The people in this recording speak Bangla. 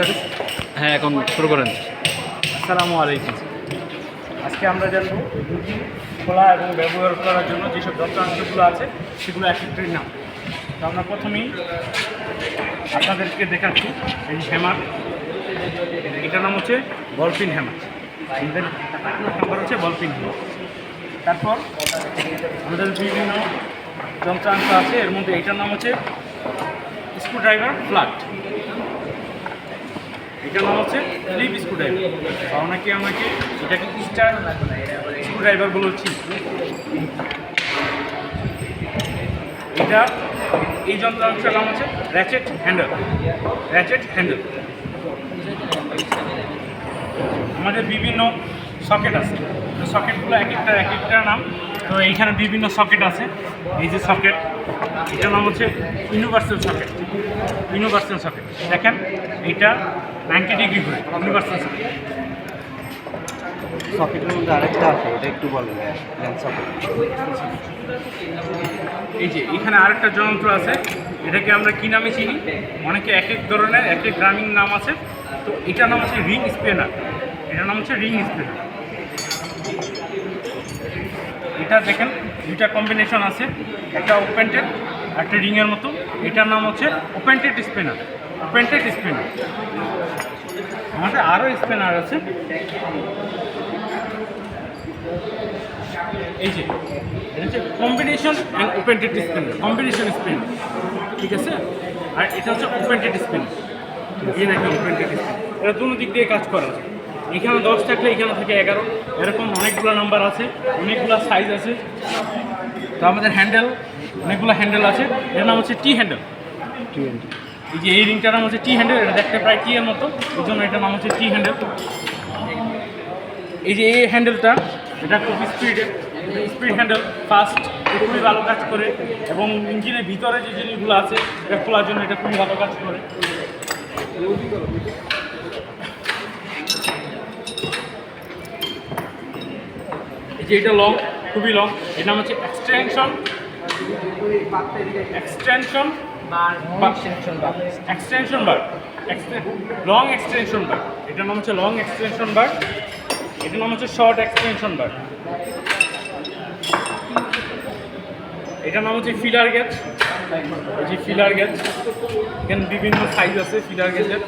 স্টাডি হ্যাঁ এখন শুরু করেন। আসসালামু আলাইকুম। আজকে আমরা জানব মুরগি খোলা এবং ব্যবহার করার জন্য যেসব যন্ত্রাংশগুলো আছে সেগুলো এক একটির নাম। তো আমরা প্রথমেই আপনাদেরকে দেখাচ্ছি এই হ্যামার। এটার নাম হচ্ছে বলপিন হ্যামার। আমাদের নাম্বার হচ্ছে বলপিন হ্যামার। তারপর আমাদের বিভিন্ন যন্ত্রাংশ আছে এর মধ্যে এটার নাম হচ্ছে স্ক্রুড্রাইভার ফ্ল্যাট এটার নাম হচ্ছে ফ্লিপ স্ক্রুড্রাইভার। অনেকে আমাকে? এটাকে স্টার? স্ক্রুড্রাইভার বলেছি এটা এই যন্ত্রাংশের নাম হচ্ছে র্যাচেট হ্যান্ডেল র্যাচেট হ্যান্ডেল আমাদের বিভিন্ন সকেট আছে। সকেটগুলো এক একটা এক একটা নাম। তো এইখানে বিভিন্ন সকেট আছে। এই যে সকেট এটার নাম হচ্ছে ইউনিভার্সাল সকেট ইউনিভার্সাল সকেট দেখেন এইটা নাইনটি ডিগ্রি করে ইউনিভার্সাল সকেট সকেটের মধ্যে আরেকটা আছে এটা একটু বলেন সকেট এই যে এখানে আরেকটা যন্ত্র আছে এটাকে আমরা কী নামে চিনি? অনেকে এক এক ধরনের এক এক গ্রামীণ নাম আছে। তো এটার নাম হচ্ছে রিং স্পেনার এটার নাম হচ্ছে রিং স্পেনার এটা দেখেন, দুইটা কম্বিনেশন আছে, একটা ওপেন্টেড একটা রিংয়ের মতো। এটার নাম হচ্ছে ওপেন্টেড স্পেনার ওপেন্টেড স্পেনার আমাদের আরও স্পেনার আছে। এই যে, এটা হচ্ছে কম্বিনেশন অ্যান্ড ওপেন্টেড স্পিনার কম্বিনেশন স্পিনার ঠিক আছে? আর এটা হচ্ছে ওপেন্টেড স্পিনার এই দেখেন ওপেন্টেড স্পিনার এটা দুটো দিক দিয়ে কাজ করা যায়। এখানে দশ থাকলে এখানে থাকে এগারো। এরকম অনেকগুলো নাম্বার আছে অনেকগুলো সাইজ আছে। তো আমাদের হ্যান্ডেল অনেকগুলো হ্যান্ডেল আছে। এর নাম হচ্ছে টি হ্যান্ডেল এই যে এই রিংটার নাম হচ্ছে টি হ্যান্ডেল এটা দেখতে প্রায় টি এর মতো। এই জন্য এটার নাম হচ্ছে টি হ্যান্ডেল এই যে এই হ্যান্ডেলটা এটা খুব স্পিডে স্পিড হ্যান্ডেল ফাস্ট খুবই ভালো কাজ করে। এবং ইঞ্জিনের ভিতরে যে জিনিসগুলো আছে এটা খোলার জন্য এটা খুবই ভালো কাজ করে। যে এটা লং খুবই লং এর নাম হচ্ছে extension extension extension bar long extension bar এটার নাম হচ্ছে লং এক্সটেনশন বার এটার নাম হচ্ছে শর্ট এক্সটেনশন বার এটার নাম হচ্ছে ফিলার গেজ এই যে ফিলার গেজ এখানে বিভিন্ন সাইজ আছে ফিলার গেজের